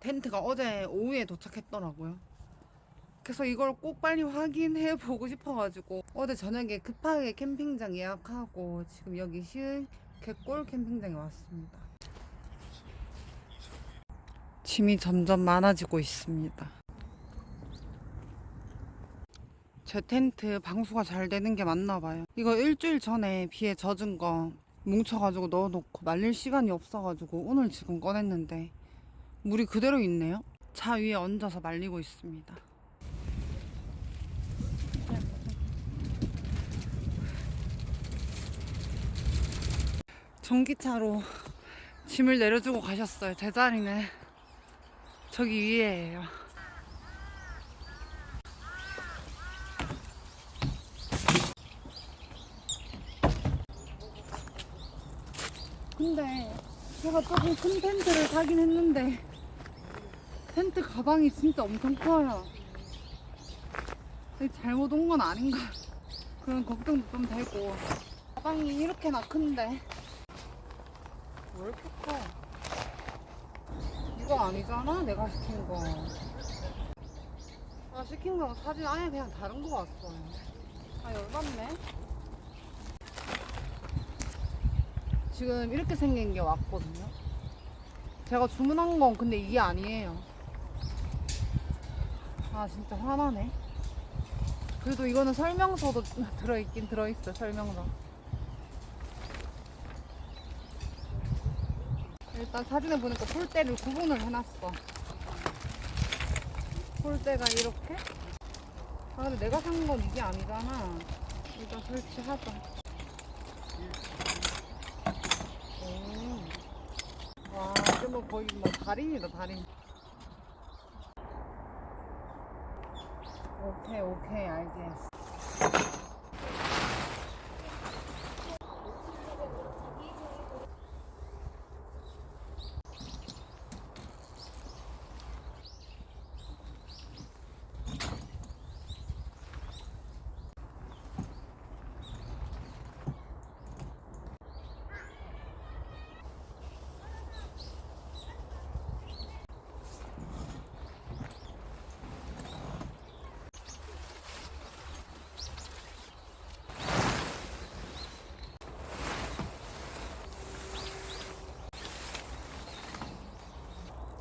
텐트가 어제 오후에 도착했더라고요. 그래서 이걸 꼭 빨리 확인해 보고 싶어가지고 어제 저녁에 급하게 캠핑장 예약하고 지금 여기 실 갯골 캠핑장에 왔습니다. 짐이 점점 많아지고 있습니다. 제 텐트 방수가 잘 되는 게 맞나 봐요. 이거 일주일 전에 비에 젖은 거 뭉쳐가지고 넣어놓고 말릴 시간이 없어가지고 오늘 지금 꺼냈는데 물이 그대로 있네요. 차 위에 얹어서 말리고 있습니다. 전기차로 짐을 내려주고 가셨어요. 제 자리는 저기 위에예요. 근데 제가 조금 큰 텐트를 사긴 했는데 텐트 가방이 진짜 엄청 커요. 잘못 온 건 아닌가 그런 걱정도 좀 되고 가방이 이렇게나 큰데 왜 이렇게 커? 이거 아니잖아 내가 시킨 거. 아 시킨 거 사진 아예 그냥 다른 거 왔어요. 아 열받네. 지금 이렇게 생긴 게 왔거든요. 제가 주문한 건 근데 이게 아니에요. 아 진짜 화나네. 그래도 이거는 설명서도 들어있긴 들어있어 설명서. 일단 사진에 보니까 폴대를 구분을 해놨어. 폴대가 이렇게. 아 근데 내가 산 건 이게 아니잖아. 일단 설치하자. 오. 와, 이제 뭐 거의 뭐 달인이다, 달인. 오케이,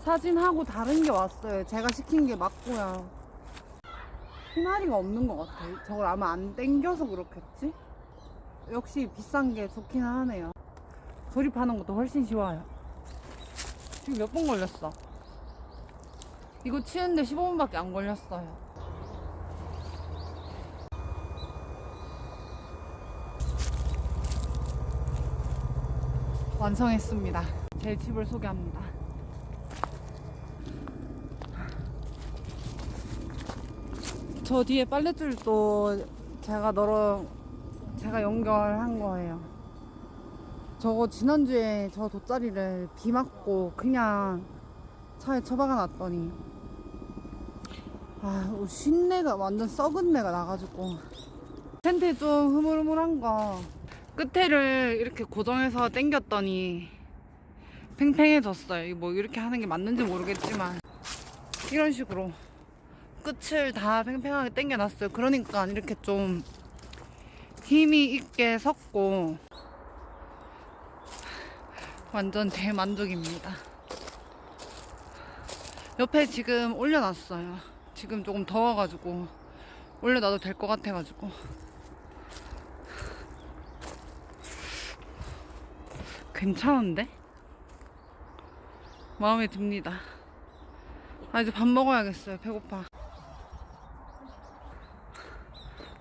사진하고 다른 게 왔어요. 제가 시킨 게 맞고요. 희나리가 없는 것 같아요. 저걸 아마 안 땡겨서 그렇겠지? 역시 비싼 게 좋긴 하네요. 조립하는 것도 훨씬 쉬워요. 지금 몇 분 걸렸어? 이거 치는데 15분밖에 안 걸렸어요. 완성했습니다. 제 집을 소개합니다. 저 뒤에 빨랫줄도 제가 널어 제가 연결한 거예요. 저거 지난주에 저 돗자리를 비 맞고 그냥 차에 처박아 놨더니 아 쉰내가 완전 썩은 내가 나가지고 텐트 좀 흐물흐물한 거 끝에를 이렇게 고정해서 당겼더니 팽팽해졌어요. 뭐 이렇게 하는 게 맞는지 모르겠지만 이런 식으로 끝을 다 팽팽하게 당겨놨어요. 그러니까 이렇게 좀 힘이 있게 섰고 완전 대만족입니다. 옆에 지금 올려놨어요. 지금 조금 더워가지고 올려놔도 될 것 같아가지고 괜찮은데? 마음에 듭니다. 아 이제 밥 먹어야겠어요. 배고파.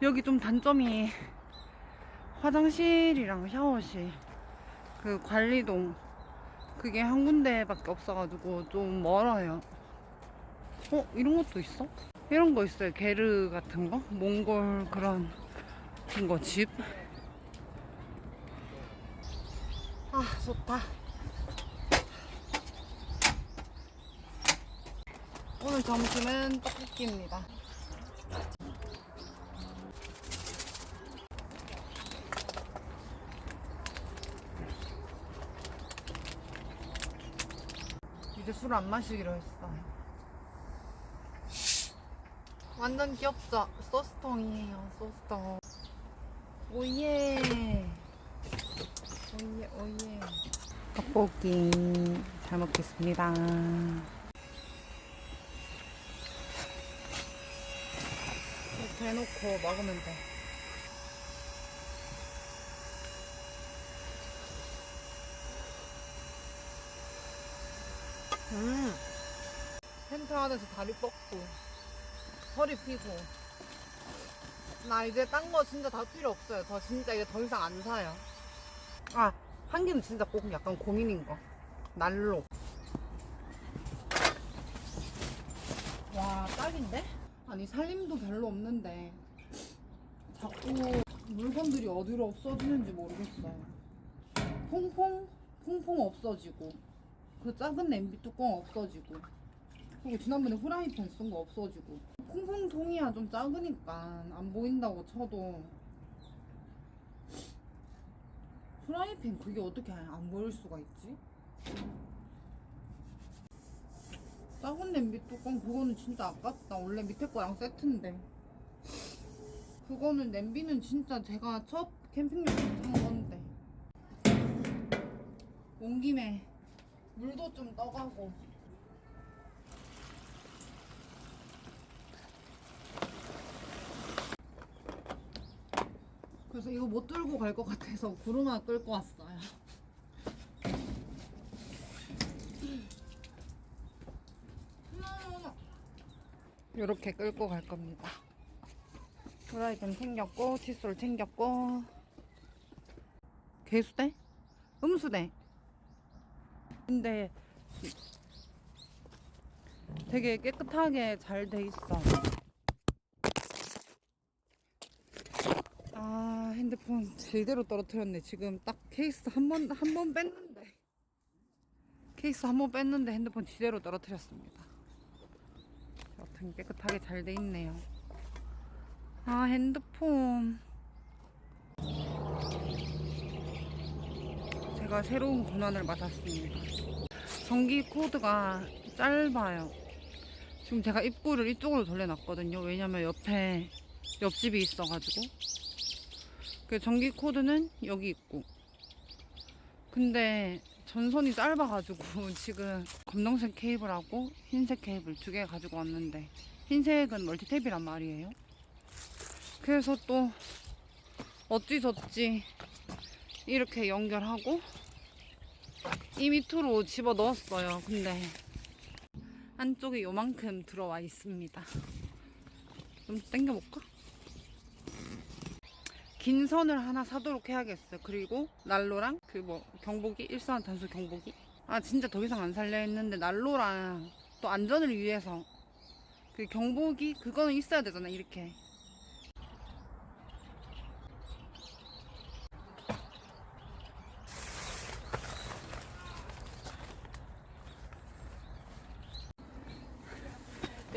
여기 좀 단점이 화장실이랑 샤워실 그 관리동 그게 한 군데밖에 없어가지고 좀 멀어요. 어 이런 것도 있어? 이런 거 있어요. 게르 같은 거, 몽골 그런 거 집. 아 좋다. 오늘 점심은 떡볶이입니다. 술 안 마시기로 했어요. 완전 귀엽죠? 소스통이에요, 소스통. 오예. 오예, 오예. 떡볶이 잘 먹겠습니다. 해놓고 먹으면 돼. 음. 텐트 안에서 다리 뻗고 허리 피고 나 이제 딴 거 진짜 다 필요 없어요. 더 진짜 이제 더 이상 안 사요. 아, 한 개는 진짜 꼭 약간 고민인 거. 난로. 와, 딱인데? 아니, 살림도 별로 없는데 자꾸 물건들이 어디로 없어지는지 모르겠어요. 퐁퐁, 퐁퐁 없어지고 그 작은 냄비 뚜껑 없어지고. 그리고 지난번에 후라이팬 쓴 거 없어지고. 퐁퐁 통이야 좀 작으니까. 안 보인다고 쳐도. 후라이팬 그게 어떻게 안 보일 수가 있지? 작은 냄비 뚜껑 그거는 진짜 아깝다. 원래 밑에 거랑 세트인데. 그거는 냄비는 진짜 제가 첫 캠핑용 산 건데. 온 김에 물도 좀 떠가고. 그래서 이거 못 들고 갈 것 같아서 구르마 끌고 왔어요. 이렇게 끌고 갈 겁니다. 프라이팬 챙겼고 칫솔 챙겼고. 개수대? 음수대 근데 되게 깨끗하게 잘 돼 있어. 아 핸드폰 제대로 떨어뜨렸네. 지금 딱 케이스 한 번 한 번 뺐는데 케이스 한 번 뺐는데 핸드폰 제대로 떨어뜨렸습니다. 여튼 깨끗하게 잘 돼 있네요. 아 핸드폰 제가 새로운 고난을 맞았습니다. 전기 코드가 짧아요. 지금 제가 입구를 이쪽으로 돌려놨거든요. 왜냐면 옆에 옆집이 있어가지고. 그 전기 코드는 여기 있고. 근데 전선이 짧아가지고 지금 검정색 케이블하고 흰색 케이블 두 개 가지고 왔는데 흰색은 멀티탭이란 말이에요. 그래서 또 어찌저찌 이렇게 연결하고 이 밑으로 집어 넣었어요. 근데 안쪽에 요만큼 들어와 있습니다. 좀 당겨볼까? 긴 선을 하나 사도록 해야겠어요. 그리고 난로랑 그 뭐 경보기 일산 단수 경보기. 아 진짜 더 이상 안 살려 했는데 난로랑 또 안전을 위해서 그 경보기 그거는 있어야 되잖아 이렇게.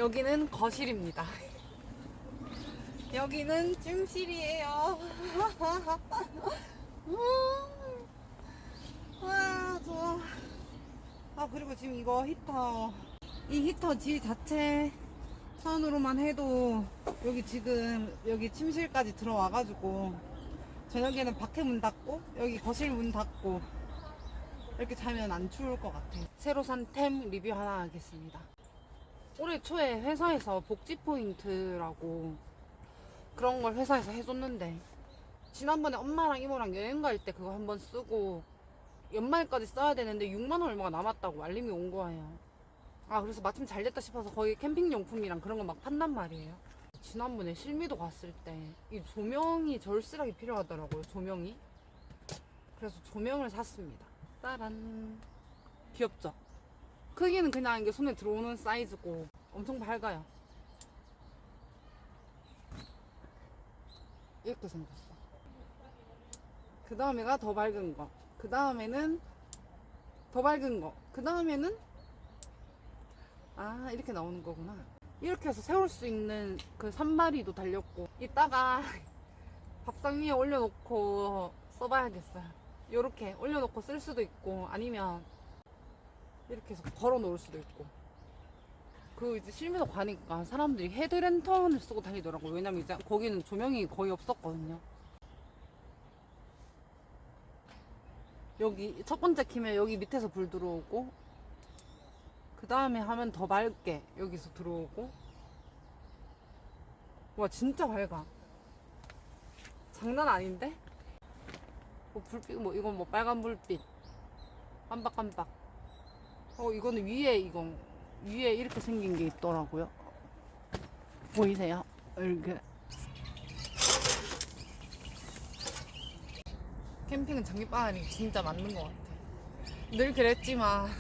여기는 거실입니다. 여기는 찜실이에요. 음. 와, 좋아. 아, 그리고 지금 이거 히터. 이 히터 지 자체 선으로만 해도 여기 지금 여기 침실까지 들어와가지고 저녁에는 밖에 문 닫고 여기 거실 문 닫고 이렇게 자면 안 추울 것 같아. 새로 산 템 리뷰 하나 하겠습니다. 올해 초에 회사에서 복지 포인트라고 그런 걸 회사에서 해줬는데 지난번에 엄마랑 이모랑 여행 갈 때 그거 한번 쓰고 연말까지 써야 되는데 6만 원 얼마가 남았다고 알림이 온 거예요. 아 그래서 마침 잘 됐다 싶어서 거기 캠핑 용품이랑 그런 거 막 판단 말이에요. 지난번에 실미도 갔을 때 이 조명이 절실하게 필요하더라고요. 조명이. 그래서 조명을 샀습니다. 따란. 귀엽죠? 크기는 그냥 이게 손에 들어오는 사이즈고 엄청 밝아요. 이렇게 생겼어. 그 다음에가 더 밝은 거. 그 다음에는 더 밝은 거. 그 다음에는 아 이렇게 나오는 거구나. 이렇게 해서 세울 수 있는 그 산마리도 달렸고 이따가 밥상 위에 올려놓고 써봐야겠어요. 이렇게 올려놓고 쓸 수도 있고 아니면 이렇게 해서 걸어 놓을 수도 있고. 그 이제 실미도 가니까 사람들이 헤드랜턴을 쓰고 다니더라고요. 왜냐면 이제 거기는 조명이 거의 없었거든요. 여기 첫 번째 키면 여기 밑에서 불 들어오고 그 다음에 하면 더 밝게 여기서 들어오고 와 진짜 밝아 장난 아닌데? 뭐 불빛 뭐 이건 뭐 빨간 불빛 깜빡깜빡 어 이거는 위에 이건 위에 이렇게 생긴 게 있더라고요 보이세요? 이렇게 캠핑은 장비바람이 진짜 맞는 것 같아 늘 그랬지만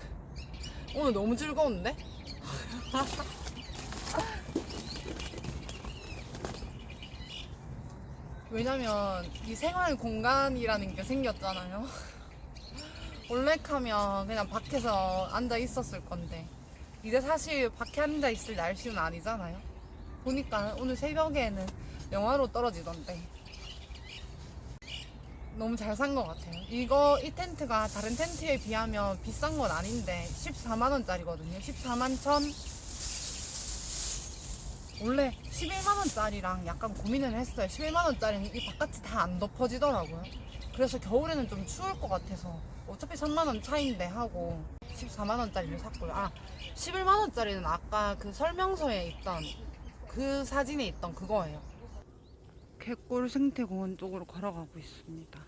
오늘 너무 즐거운데? 왜냐면 이 생활 공간이라는 게 생겼잖아요. 원래 하면 그냥 밖에서 앉아 있었을 건데 이제 사실 밖에 앉아 있을 날씨는 아니잖아요. 보니까 오늘 새벽에는 영하로 떨어지던데 너무 잘 산 것 같아요. 이거 이 텐트가 다른 텐트에 비하면 비싼 건 아닌데 14만 원짜리거든요. 14만 천 원래 11만 원짜리랑 약간 고민을 했어요. 11만 원짜리는 이 바깥이 다 안 덮어지더라고요. 그래서 겨울에는 좀 추울 것 같아서 어차피 3만 원 차이인데 하고 14만 원짜리를 샀고요. 아 11만 원짜리는 아까 그 설명서에 있던 그 사진에 있던 그거예요. 갯골 생태공원 쪽으로 걸어가고 있습니다.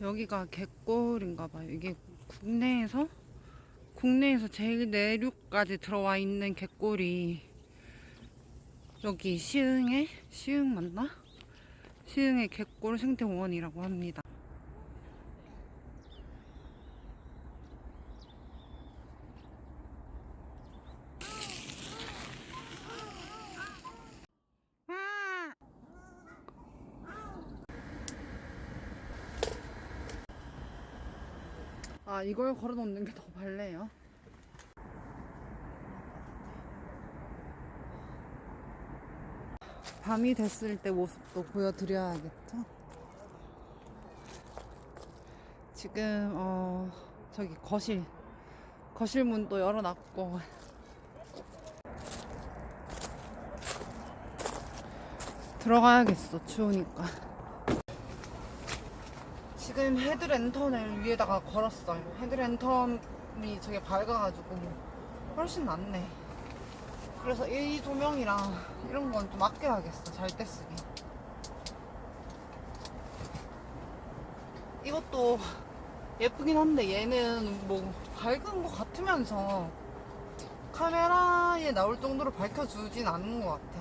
여기가 갯골인가 봐요. 이게 국내에서 국내에서 제일 내륙까지 들어와 있는 갯골이 여기 시흥에 시흥 맞나? 시흥의 갯골 생태공원이라고 합니다. 아 이걸 걸어 놓는 게 더 발래요? 밤이 됐을 때 모습도 보여드려야겠죠? 지금 어 저기 거실 거실 문도 열어놨고 들어가야겠어 추우니까 지금 헤드랜턴을 위에다가 걸었어요. 헤드랜턴이 저게 밝아가지고 훨씬 낫네. 그래서 이 조명이랑 이런 건 좀 아껴야겠어 잘 때 쓰기. 이것도 예쁘긴 한데 얘는 뭐 밝은 것 같으면서 카메라에 나올 정도로 밝혀주진 않는 것 같아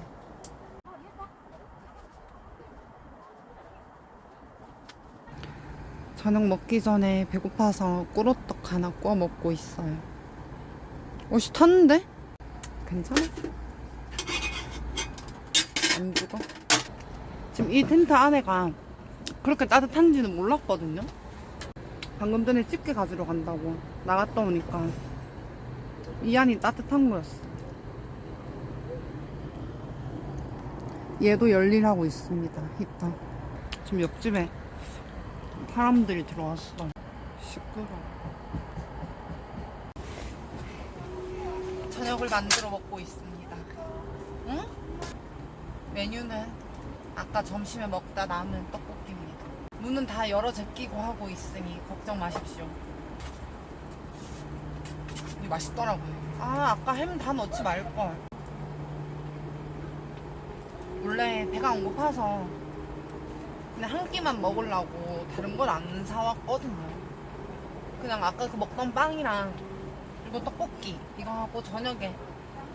저녁 먹기 전에 배고파서 꿀호떡 하나 구워 먹고 있어요 옷이 탔는데? 괜찮아? 안 죽어? 지금 이 텐트 안에가 그렇게 따뜻한지는 몰랐거든요. 방금 전에 집게 가지러 간다고 나갔다 오니까 이 안이 따뜻한 거였어. 얘도 열일하고 있습니다. 히터. 지금 옆집에 사람들이 들어왔어. 시끄러워. 저녁을 만들어 먹고 있습니다. 응? 메뉴는 아까 점심에 먹다 남은 떡볶이입니다. 문은 다 열어 제끼고 하고 있으니 걱정 마십시오. 이게 맛있더라고요. 아, 아까 햄 다 넣지 말걸. 원래 배가 안 고파서 그냥 한 끼만 먹으려고 다른 걸안 사왔거든요. 그냥 아까 그 먹던 빵이랑 그리고 떡볶이 이거 하고 저녁에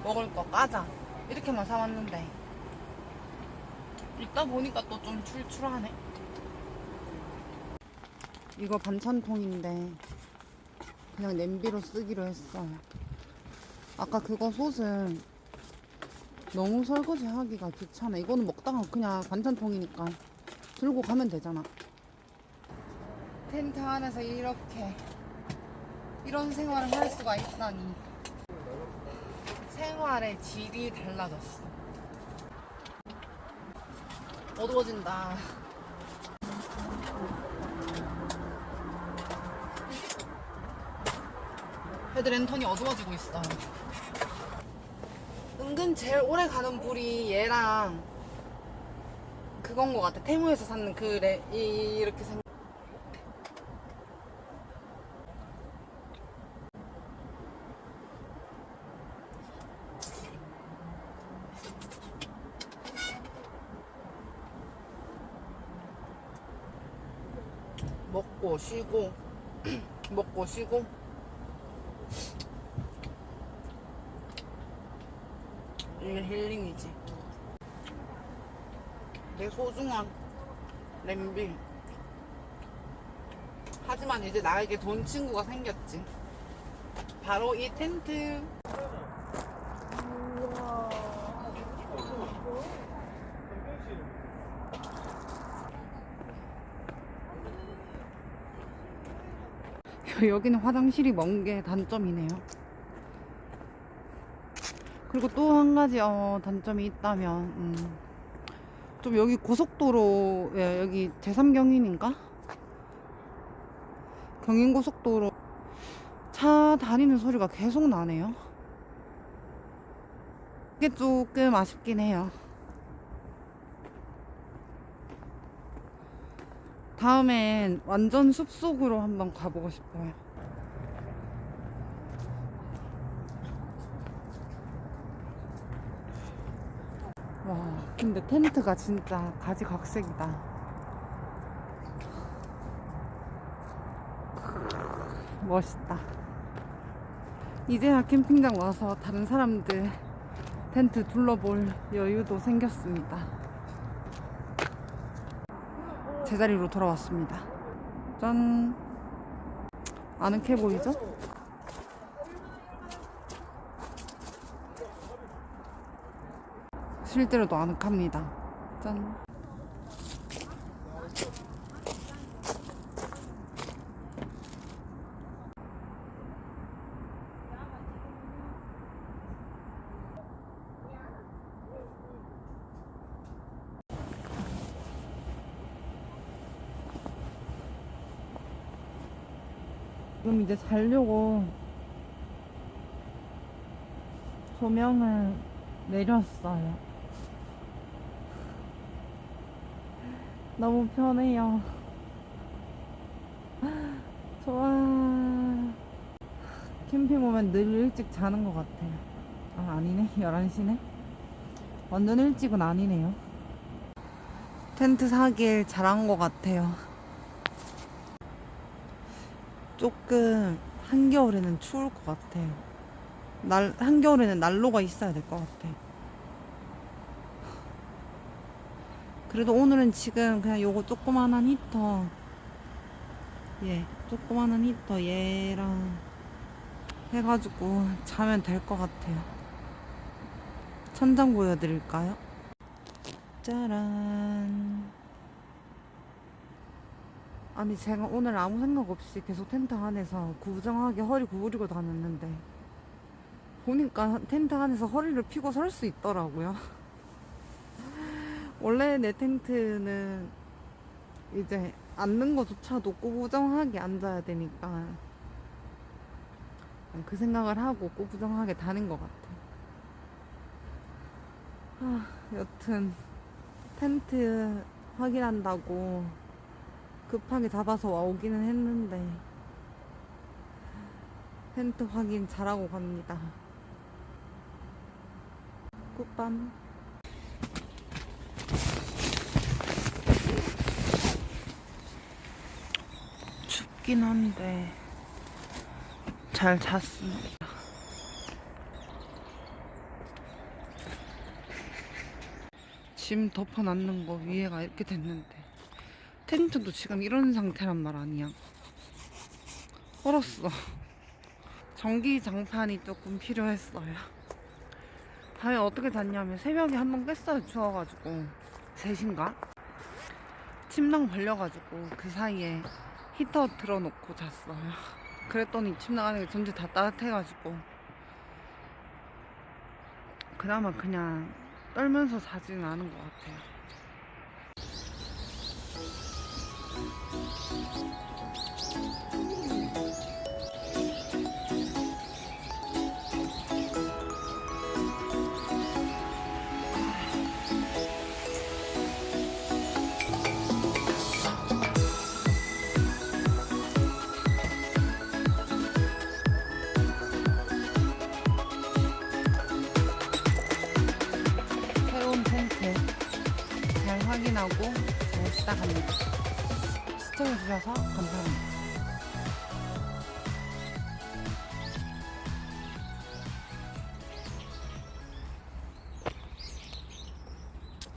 먹을 거 까자 이렇게만 사왔는데 있다 보니까 또 좀 출출하네. 이거 반찬통인데 그냥 냄비로 쓰기로 했어요. 아까 그거 솥은 너무 설거지 하기가 귀찮아. 이거는 먹다가 그냥 반찬통이니까 들고 가면 되잖아. 텐트 안에서 이렇게 이런 생활을 할 수가 있다니. 생활의 질이 달라졌어. 어두워진다. 헤드랜턴이 어두워지고 있어요. 은근 제일 오래 가는 불이 얘랑 그건 것 같아. 테무에서 샀는 그 레, 이, 이렇게 생. 먹고 쉬고 먹고 쉬고 이게 힐링이지 내 소중한 램비. 하지만 이제 나에게 돈 친구가 생겼지. 바로 이 텐트. 여기는 화장실이 먼 게 단점이네요. 그리고 또 한 가지 어, 단점이 있다면 음, 좀 여기 고속도로 예, 여기 제3경인인가? 경인고속도로 차 다니는 소리가 계속 나네요. 이게 조금 아쉽긴 해요. 다음엔 완전 숲속으로 한번 가보고 싶어요. 와, 근데 텐트가 진짜 가지각색이다. 멋있다. 이제야 캠핑장 와서 다른 사람들 텐트 둘러볼 여유도 생겼습니다. 제자리로 돌아왔습니다. 짠. 아늑해 보이죠? 실제로도 아늑합니다. 짠. 지금 이제 자려고 조명을 내렸어요. 너무 편해요. 좋아. 캠핑 오면 늘 일찍 자는 것 같아요. 아, 아니네. 11시네. 완전 일찍은 아니네요. 텐트 사길 잘한 것 같아요. 조금 한겨울에는 추울 것 같아요. 날, 한겨울에는 난로가 있어야 될 것 같아. 그래도 오늘은 지금 그냥 요거 조그만한 히터, 예, 조그만한 히터 얘랑 해가지고 자면 될 것 같아요. 천장 보여드릴까요? 짜란. 아니 제가 오늘 아무 생각 없이 계속 텐트 안에서 구부정하게 허리 구부리고 다녔는데 보니까 텐트 안에서 허리를 펴고 설 수 있더라고요. 원래 내 텐트는 이제 앉는 거조차도 꾸부정하게 앉아야 되니까 그 생각을 하고 꾸부정하게 다닌 것 같아. 아, 여튼 텐트 확인한다고 급하게 잡아서 와 오기는 했는데 텐트 확인 잘하고 갑니다. 굿밤. 춥긴 한데 잘 잤습니다. 짐 덮어놨는 거 위에가 이렇게 됐는데 텐트도 지금 이런 상태란 말 아니야. 얼었어. 전기 장판이 조금 필요했어요. 밤에 어떻게 잤냐면 새벽에 한 번 깼어요. 추워가지고. 3시인가? 침낭 벌려가지고 그 사이에 히터 틀어놓고 잤어요. 그랬더니 침낭 안에 전체 다 따뜻해가지고 그나마 그냥 떨면서 자지는 않은 것 같아요. 시청해주셔서 감사합니다.